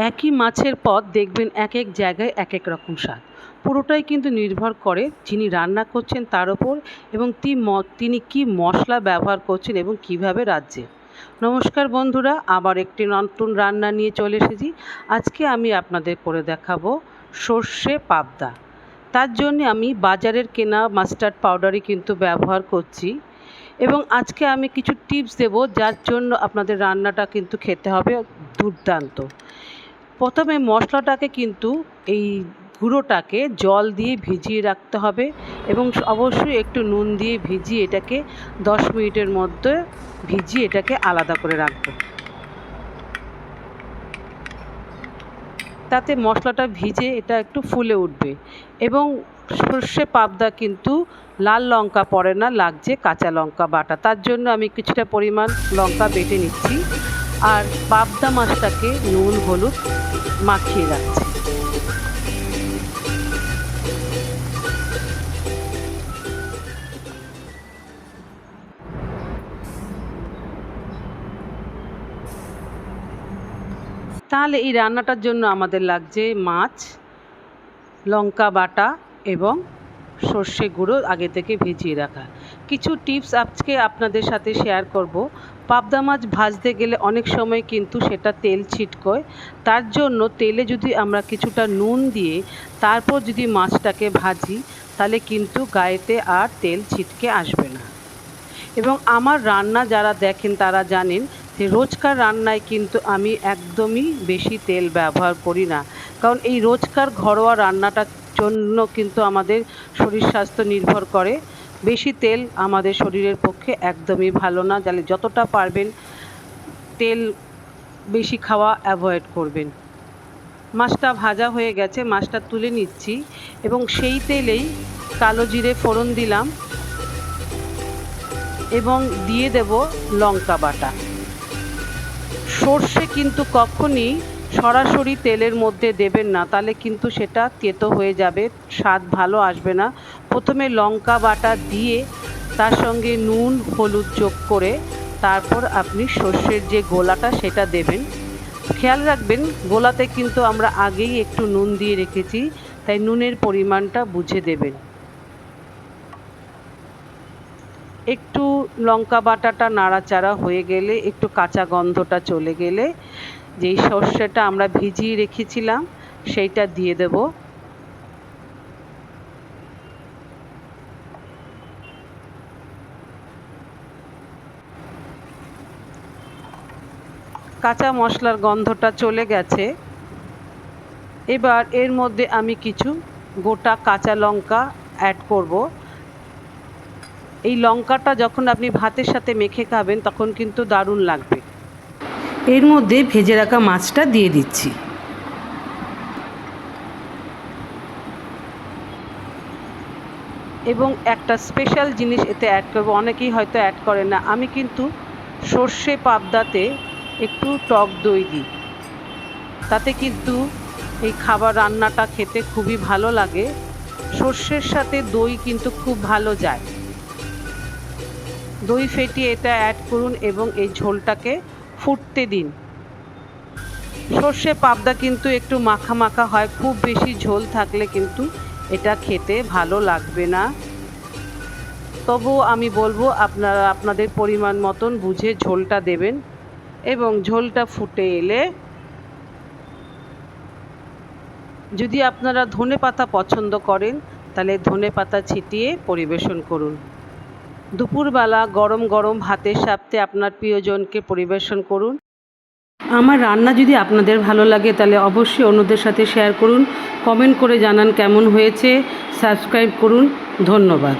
একই মাছের পদ দেখবেন এক এক জায়গায় এক এক রকম স্বাদ। পুরোটাই কিন্তু নির্ভর করে যিনি রান্না করছেন তার ওপর এবং তিনি কী মশলা ব্যবহার করছেন এবং কীভাবে রাঁধছেন। নমস্কার বন্ধুরা, আবার একটি নতুন রান্না নিয়ে চলে এসেছি। আজকে আমি আপনাদের করে দেখাবো সর্ষে পাবদা। তার জন্য আমি বাজারের কেনা মাস্টার্ড পাউডারই কিন্তু ব্যবহার করছি এবং আজকে আমি কিছু টিপস দেব যার জন্য আপনাদের রান্নাটা কিন্তু খেতে হবে দুর্দান্ত। প্রথমে মশলাটাকে কিন্তু এই গুঁড়োটাকে জল দিয়ে ভিজিয়ে রাখতে হবে এবং অবশ্যই একটু নুন দিয়ে ভিজিয়ে এটাকে দশ মিনিটের মধ্যে ভিজিয়ে এটাকে আলাদা করে রাখব। তাতে মশলাটা ভিজে এটা একটু ফুলে উঠবে এবং সর্ষে পাবদা কিন্তু লাল লঙ্কা পড়ে না, লাগছে কাঁচা লঙ্কা বাটা। তার জন্য আমি কিছুটা পরিমাণ লঙ্কা বেটে নিচ্ছি। আর পাবদা মাছটাকে নুন, হলুদ মাখিয়ে রাখছি। তাহলে এই রান্নাটার জন্য আমাদের লাগছে মাছ, লঙ্কা বাটা এবং সর্ষে গুঁড়ো আগে থেকে ভিজিয়ে রাখা। কিছু টিপস আজকে আপনাদের সাথে শেয়ার করব। পাবদা মাছ ভাজতে গেলে অনেক সময় কিন্তু সেটা তেল ছিটকয়। তার জন্য তেলে যদি আমরা কিছুটা নুন দিয়ে তারপর যদি মাছটাকে ভাজি, তাহলে কিন্তু গায়েতে আর তেল ছিটকে আসবে না। এবং আমার রান্না যারা দেখেন তারা জানেন যে রোজকার রান্নায় কিন্তু আমি একদমই বেশি তেল ব্যবহার করি না। কারণ এই রোজকার ঘরোয়া রান্নাটার জন্য কিন্তু আমাদের শরীর স্বাস্থ্য নির্ভর করে। বেশি তেল আমাদের শরীরের পক্ষে একদমই ভালো না। তাহলে যতটা পারবেন তেল বেশি খাওয়া অ্যাভয়েড করবেন। মাছটা ভাজা হয়ে গেছে, মাছটা তুলে নিচ্ছি এবং সেই তেলেই কালো জিরে ফোড়ন দিলাম এবং দিয়ে দেব লঙ্কা বাটা। সর্ষে কিন্তু কখনই সরাসরি তেলের মধ্যে দেবেন না, তাহলে কিন্তু সেটা তেতো হয়ে যাবে, স্বাদ ভালো আসবে না। প্রথমে লঙ্কা বাটা দিয়ে তার সঙ্গে নুন, হলুদ যোগ করে তারপর আপনি সর্ষের যে গোলাটা সেটা দেবেন। খেয়াল রাখবেন, গোলাতে কিন্তু আমরা আগেই একটু নুন দিয়ে রেখেছি, তাই নুনের পরিমাণটা বুঝে দেবেন। একটু লঙ্কা বাটাটা নাড়াচাড়া হয়ে গেলে, একটু কাঁচা গন্ধটা চলে গেলে যেই সর্ষেটা আমরা ভিজিয়ে রেখেছিলাম, সেইটা দিয়ে দেব। কাঁচা মশলার গন্ধটা চলে গেছে। এবার এর মধ্যে আমি কিছু গোটা কাঁচা লঙ্কা অ্যাড করব। এই লঙ্কাটা যখন আপনি ভাতের সাথে মেখে খাবেন, তখন কিন্তু দারুণ লাগবে। এর মধ্যে ভেজে রাখা মাছটা দিয়ে দিচ্ছি। এবং একটা স্পেশাল জিনিস এতে অ্যাড করব, অনেকেই হয়তো অ্যাড করে না। আমি কিন্তু সর্ষে পাবদাতে একটু টক দই দিই। তাতে কিন্তু এই খাবার রান্নাটা খেতে খুবই ভালো লাগে। সর্ষের সাথে দই কিন্তু খুব ভালো যায়। দই ফেটিয়ে এটা অ্যাড করুন এবং এই ঝোলটাকে ফুটতে দিন। সর্ষে পাবদা কিন্তু একটু মাখা মাখা হয়, খুব বেশি ঝোল থাকলে কিন্তু এটা খেতে ভালো লাগবে না। তবুও আমি বলব, আপনারা আপনাদের পরিমাণ মতন বুঝে ঝোলটা দেবেন এবং ঝোলটা ফুটে এলে যদি আপনারা ধনে পাতা পছন্দ করেন, তাহলে ধনে পাতা ছিটিয়ে পরিবেশন করুন। দুপুরবেলা গরম গরম ভাতের সাথে আপনার প্রিয়জনকে পরিবেশন করুন। আমার রান্না যদি আপনাদের ভালো লাগে তাহলে অবশ্যই অন্যদের সাথে শেয়ার করুন। কমেন্ট করে জানান কেমন হয়েছে। সাবস্ক্রাইব করুন। ধন্যবাদ।